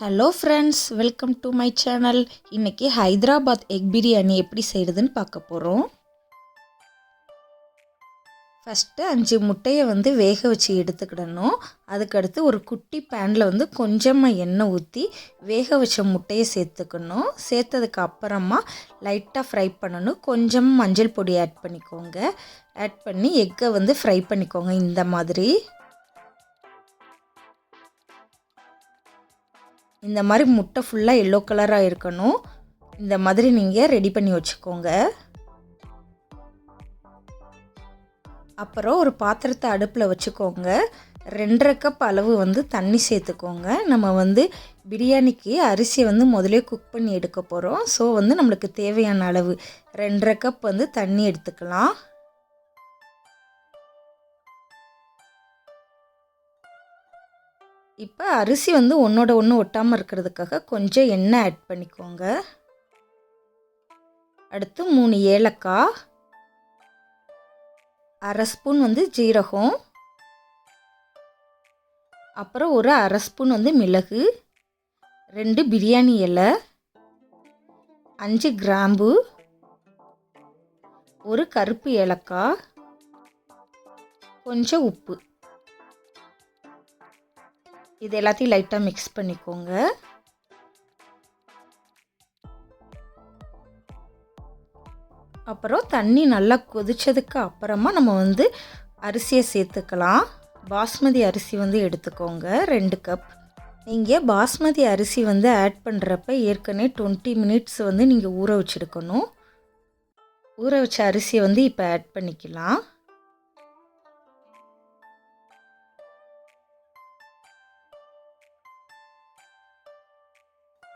Hello friends welcome to my channel இன்றைக்கி Hyderabad egg biryani எப்படி செய்கிறதுன்னு பார்க்க போகிறோம் ஃபஸ்ட்டு அஞ்சு முட்டையை வந்து வேக வச்சு எடுத்துக்கிடணும். அதுக்கடுத்து ஒரு குட்டி பேனில் வந்து கொஞ்சமாக எண்ணெய் ஊற்றி வேக வச்ச முட்டையை சேர்த்துக்கணும். சேர்த்ததுக்கு அப்புறமா லைட்டாக ஃப்ரை பண்ணணும். கொஞ்சம் மஞ்சள் பொடி ஆட் பண்ணிக்கோங்க. ஆட் பண்ணி எக்கை வந்து ஃப்ரை பண்ணிக்கோங்க. இந்த மாதிரி. இந்த மாதிரி முட்டை ஃபுல்லாக எல்லோ கலராக இருக்கணும். இந்த மாதிரி நீங்கள் ரெடி பண்ணி வச்சுக்கோங்க. அப்புறம் ஒரு பாத்திரத்தை அடுப்பில் வச்சுக்கோங்க. ரெண்டரை கப் அளவு வந்து தண்ணி சேர்த்துக்கோங்க. நம்ம வந்து பிரியாணிக்கு அரிசியை வந்து முதலே குக் பண்ணி எடுக்க போகிறோம் ஸோ வந்து நம்மளுக்கு தேவையான அளவு ரெண்டரை கப் வந்து தண்ணி எடுத்துக்கலாம். இப்போ அரிசி வந்து ஒன்றோட ஒன்று ஒட்டாமல் இருக்கிறதுக்காக கொஞ்சம் எண்ணெய் ஆட் பண்ணிக்கோங்க. அடுத்து மூணு ஏலக்காய் அரை ஸ்பூன் வந்து ஜீரகம் அப்புறம் ஒரு அரை ஸ்பூன் வந்து மிளகு ரெண்டு பிரியாணி இலை அஞ்சு கிராம்பு ஒரு கருப்பு ஏலக்காய் கொஞ்சம் உப்பு. இது எல்லாத்தையும் லைட்டாக மிக்ஸ் பண்ணிக்கோங்க. அப்புறம் தண்ணி நல்லா கொதிச்சதுக்கு அப்புறமா நம்ம வந்து அரிசியை சேர்த்துக்கலாம். பாஸ்மதி அரிசி வந்து எடுத்துக்கோங்க ரெண்டு கப் நீங்கள் பாஸ்மதி அரிசி வந்து ஆட் பண்ணுறப்ப ஏற்கனவே டுவெண்ட்டி மினிட்ஸ் வந்து நீங்கள் ஊற வச்சுருக்கணும். ஊற வச்ச அரிசியை வந்து இப்போ ஆட் பண்ணிக்கலாம்.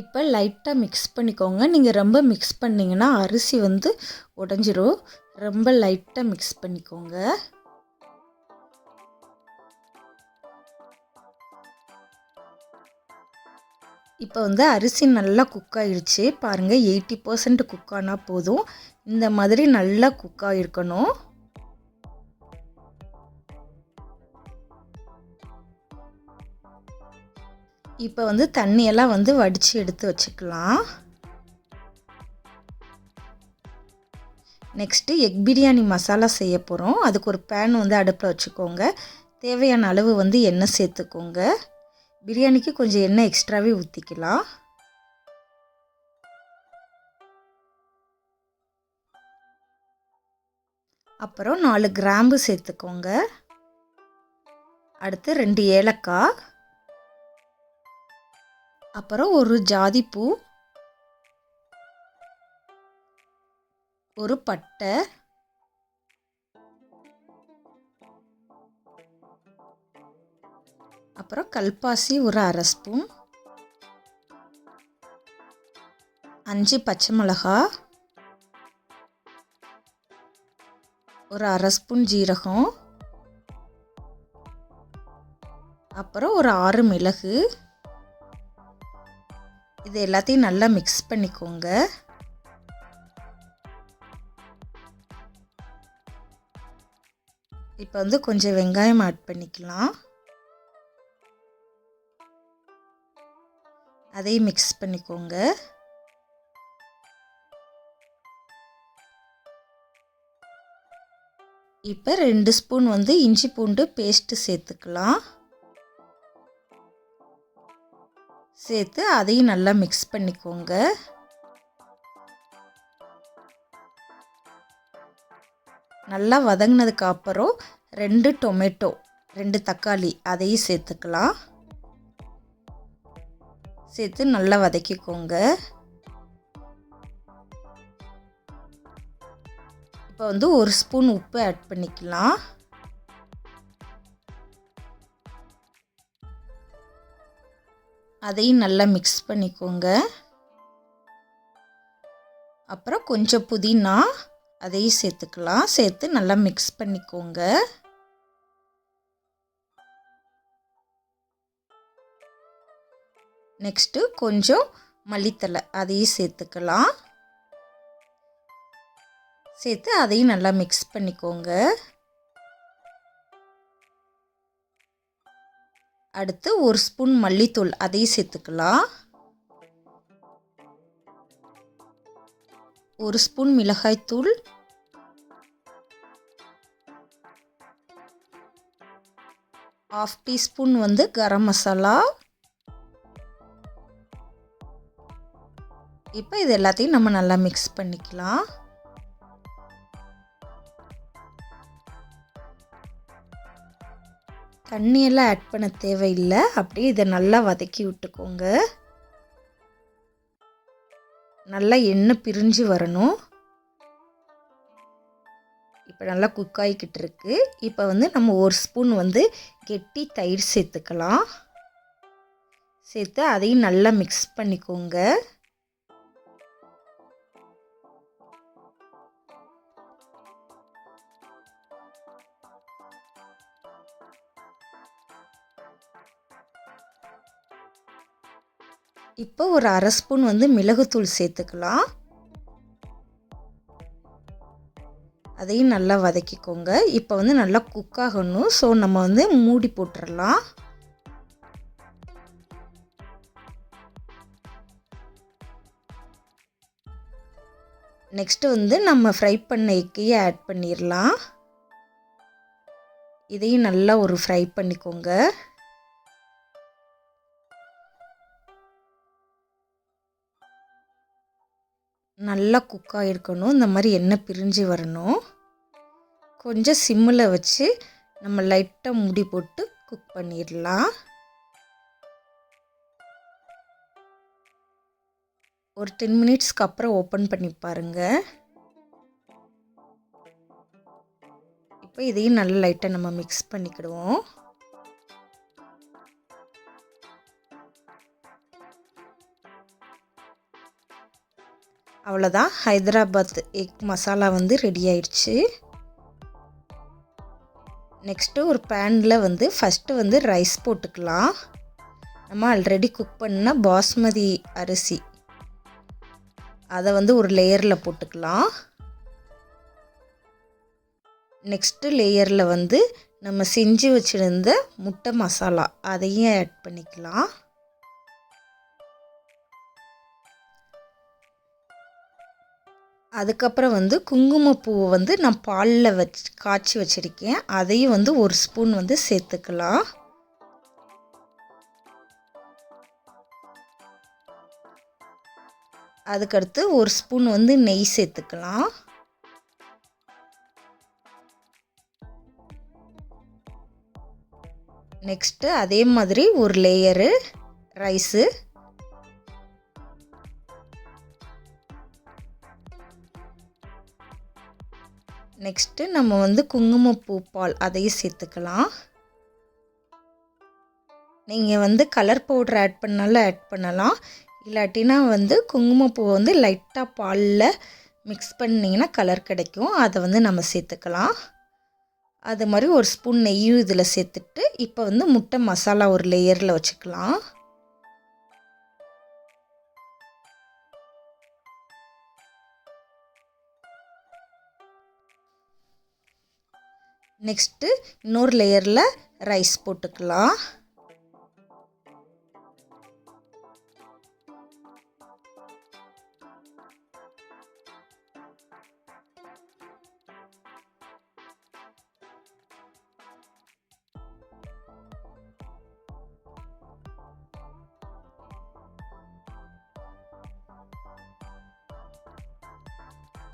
இப்போ லைட்டாக மிக்ஸ் பண்ணிக்கோங்க. நீங்கள் ரொம்ப மிக்ஸ் பண்ணிங்கன்னா அரிசி வந்து உடஞ்சிரும். ரொம்ப லைட்டாக மிக்ஸ் பண்ணிக்கோங்க. இப்போ வந்து அரிசி நல்லா குக் ஆகிடுச்சு பாருங்கள் எயிட்டி பர்சன்ட் குக் ஆனால் போதும். இந்த மாதிரி நல்லா குக் ஆகிருக்கணும் இப்போ வந்து தண்ணியெல்லாம் வந்து வடித்து எடுத்து வச்சுக்கலாம். நெக்ஸ்ட்டு எக் பிரியாணி மசாலா செய்ய போகிறோம் அதுக்கு ஒரு பேன் வந்து அடுப்பில் வச்சுக்கோங்க. தேவையான அளவு வந்து எண்ணெய் சேர்த்துக்கோங்க. பிரியாணிக்கு கொஞ்சம் எண்ணெய் எக்ஸ்ட்ராவே ஊற்றிக்கலாம் அப்புறம் நாலு கிராம்பு சேர்த்துக்கோங்க. அடுத்து ரெண்டு ஏலக்காய். அப்புறம் ஒரு ஜாதிப்பூ ஒரு பட்டை அப்புறம் கல்பாசி ஒரு அரை ஸ்பூன் அஞ்சு பச்சை மிளகா ஒரு அரை ஸ்பூன் ஜீரகம் அப்புறம் ஒரு ஆறு மிளகு இது எல்லாத்தையும் நல்லா மிக்ஸ் பண்ணிக்கோங்க. இப்போ வந்து கொஞ்சம் வெங்காயம் ஆட் பண்ணிக்கலாம். அதையும் மிக்ஸ் பண்ணிக்கோங்க. இப்போ ரெண்டு ஸ்பூன் வந்து இஞ்சி பூண்டு பேஸ்ட்டு சேர்த்துக்கலாம். சேர்த்து அதையும் நல்லா மிக்ஸ் பண்ணிக்கோங்க. நல்லா வதங்கினதுக்கு அப்புறம் ரெண்டு டொமேட்டோ ரெண்டு தக்காளி அதையும் சேர்த்துக்கலாம். சேர்த்து நல்லா வதக்கிக்கோங்க. இப்போ வந்து ஒரு ஸ்பூன் உப்பு ஆட் பண்ணிக்கலாம். அதையும் நல்லா மிக்ஸ் பண்ணிக்கோங்க. அப்புறம் கொஞ்சம் புதினா அதையும் சேர்த்துக்கலாம். சேர்த்து நல்லா மிக்ஸ் பண்ணிக்கோங்க. நெக்ஸ்ட்டு கொஞ்சம் மல்லித்தலை அதையும் சேர்த்துக்கலாம். சேர்த்து அதையும் நல்லா மிக்ஸ் பண்ணிக்கோங்க. அடுத்து ஒரு ஸ்பூன் மல்லித்தூள் அதையும் சேர்த்துக்கலாம். ஒரு ஸ்பூன் மிளகாய்த்தூள் ஆஃப் டீஸ்பூன் வந்து கரம் மசாலா. இப்போ இது எல்லாத்தையும் நம்ம நல்லா மிக்ஸ் பண்ணிக்கலாம். தண்ணியெல்லாம் ஆட் பண்ண தேவையில்லை. அப்படியே இதை நல்லா வதக்கி விட்டுக்கோங்க. நல்லா எண்ணெய் பிரிஞ்சு வரணும். இப்போ நல்லா குக் ஆகிக்கிட்டு இருக்கு. இப்போ வந்து நம்ம ஒரு ஸ்பூன் வந்து கெட்டி தயிர் சேர்த்துக்கலாம். சேர்த்து அதையும் நல்லா மிக்ஸ் பண்ணிக்கோங்க. அப்போ ஒரு அரை ஸ்பூன் வந்து மிளகுத்தூள் சேர்த்துக்கலாம். அதையும் நல்லா வதக்கிக்கோங்க. இப்போ வந்து நல்லா குக் ஆகணும். ஸோ நம்ம வந்து மூடி போட்டுடலாம் நெக்ஸ்ட்டு வந்து நம்ம ஃப்ரை பண்ண எக்கையே ஆட் பண்ணிடலாம் இதையும் நல்லா ஒரு ஃப்ரை பண்ணிக்கோங்க. நல்லா குக் ஆகிருக்கணும் இந்த மாதிரி எண்ணெய் பிரிஞ்சு வரணும். கொஞ்சம் சிம்மில் வச்சு நம்ம லைட்டாக முடி போட்டு குக் பண்ணிடலாம். ஒரு டென் மினிட்ஸ்க்கு அப்புறம் ஓப்பன் பண்ணி பாருங்கள் இப்போ இதையும் நல்லா லைட்டாக நம்ம மிக்ஸ் பண்ணிக்கிடுவோம். அவ்வளோதான் ஹைதராபாத் எக் மசாலா வந்து ரெடி ஆயிடுச்சு. நெக்ஸ்ட்டு ஒரு பேனில் வந்து ஃபஸ்ட்டு வந்து ரைஸ் போட்டுக்கலாம். நம்ம ஆல்ரெடி குக் பண்ண பாஸ்மதி அரிசி. அதை வந்து ஒரு லேயரில் போட்டுக்கலாம். நெக்ஸ்ட்டு லேயரில் வந்து நம்ம செஞ்சு வச்சுருந்த முட்டை மசாலா அதையும் ஆட் பண்ணிக்கலாம். அதுக்கப்புறம் வந்து குங்குமப்பூவை வந்து நான் பாலில் வச்சு காய்ச்சி வச்சுருக்கேன். அதையும் வந்து ஒரு ஸ்பூன் வந்து சேர்த்துக்கலாம். அதுக்கடுத்து ஒரு ஸ்பூன் வந்து நெய் சேர்த்துக்கலாம். நெக்ஸ்ட்டு அதே மாதிரி ஒரு லேயரு ரைஸு. நெக்ஸ்ட்டு நம்ம வந்து குங்குமப்பூ பால் அதையும் சேர்த்துக்கலாம். நீங்கள் வந்து கலர் பவுடர் ஆட் பண்ணாலும் ஆட் பண்ணலாம். இல்லாட்டினா வந்து குங்குமப்பூவை வந்து லைட்டாக பாலில் மிக்ஸ் பண்ணிங்கன்னா கலர் கிடைக்கும். அதை வந்து நம்ம சேர்த்துக்கலாம். அது மாதிரி ஒரு ஸ்பூன் நெய்யும் இதில் சேர்த்துட்டு இப்போ வந்து முட்டை மசாலா ஒரு லேயரில் வச்சுக்கலாம். நெக்ஸ்ட்டு இன்னொரு லேயரில் ரைஸ் போட்டுக்கலாம்.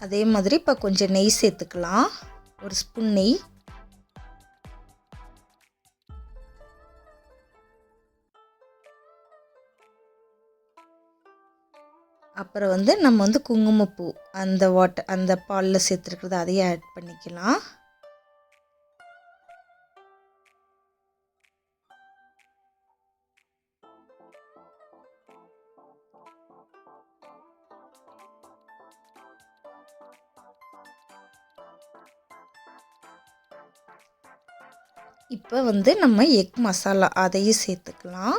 அதே மாதிரி இப்போ கொஞ்சம் நெய் சேர்த்துக்கலாம். ஒரு ஸ்பூன் நெய். அப்புறம் வந்து நம்ம வந்து குங்குமப்பூ அந்த வாட்டர் அந்த பாலில் சேர்த்துருக்குறது அதையும் ஆட் பண்ணிக்கலாம். இப்போ வந்து நம்ம எக் மசாலா அதையும் சேர்த்துக்கலாம்.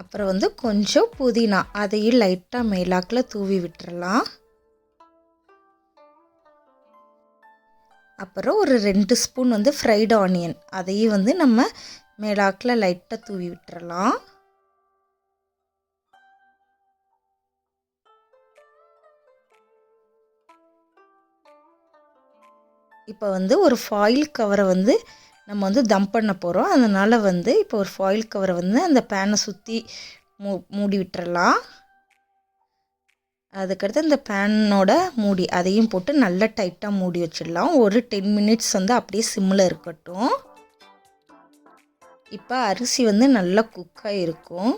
அப்புறம் வந்து கொஞ்சம் புதினா அதையும் லைட்டாக மேலாக்கில் தூவி விட்டுறலாம். அப்புறம் ஒரு ரெண்டு ஸ்பூன் வந்து ஃப்ரைடு ஆனியன் அதையும் வந்து நம்ம மேலாக்கில் லைட்டாக தூவி விட்டுறலாம். இப்போ வந்து ஒரு ஃபாயில் கவரை வந்து நம்ம வந்து தம் பண்ண போகிறோம் அதனால் வந்து இப்போ ஒரு ஃபாயில் கவரை வந்து அந்த பேனை சுற்றி மூ மூடி விட்டுறலாம். அதுக்கடுத்து அந்த பேனோட மூடி அதையும் போட்டு நல்லா டைட்டாக மூடி வச்சிடலாம். ஒரு டென் மினிட்ஸ் வந்து அப்படியே சிம்மில் இருக்கட்டும். இப்போ அரிசி வந்து நல்லா குக்காக இருக்கும்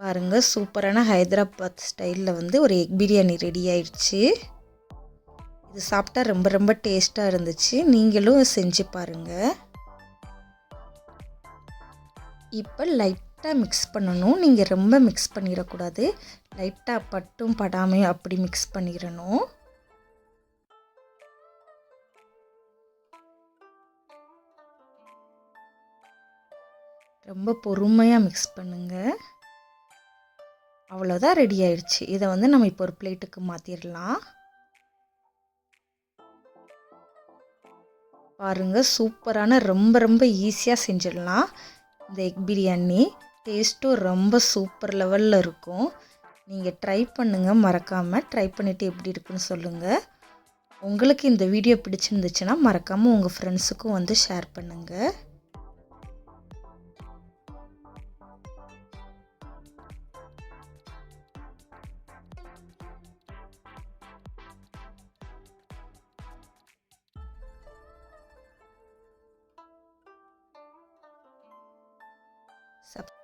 பாருங்கள் சூப்பரான ஹைதராபாத் ஸ்டைலில் வந்து ஒரு எக் பிரியாணி ரெடி ஆயிடுச்சு இது சாப்பிட்டா ரொம்ப ரொம்ப டேஸ்ட்டாக இருந்துச்சு. நீங்களும் செஞ்சு பாருங்கள் இப்போ லைட்டாக மிக்ஸ் பண்ணணும். நீங்கள் ரொம்ப மிக்ஸ் பண்ணிடக்கூடாது. லைட்டாக பட்டும் படாமையும் அப்படி மிக்ஸ் பண்ணிடணும். ரொம்ப பொறுமையாக மிக்ஸ் பண்ணுங்கள் அவ்வளோதான் ரெடி ஆயிடுச்சு. இதை வந்து நம்ம இப்போ ஒரு பிளேட்டுக்கு மாற்றிடலாம் பாருங்கள் சூப்பரான ரொம்ப ரொம்ப ஈஸியாக செஞ்சிடலாம். இந்த எக் பிரியாணி டேஸ்ட்டும் ரொம்ப சூப்பர் லெவலில் இருக்கும். நீங்கள் ட்ரை பண்ணுங்கள் மறக்காமல் ட்ரை பண்ணிவிட்டு எப்படி இருக்குன்னு சொல்லுங்கள் உங்களுக்கு இந்த வீடியோ பிடிச்சிருந்துச்சுன்னா மறக்காமல் உங்கள் ஃப்ரெண்ட்ஸுக்கும் வந்து ஷேர் பண்ணுங்கள்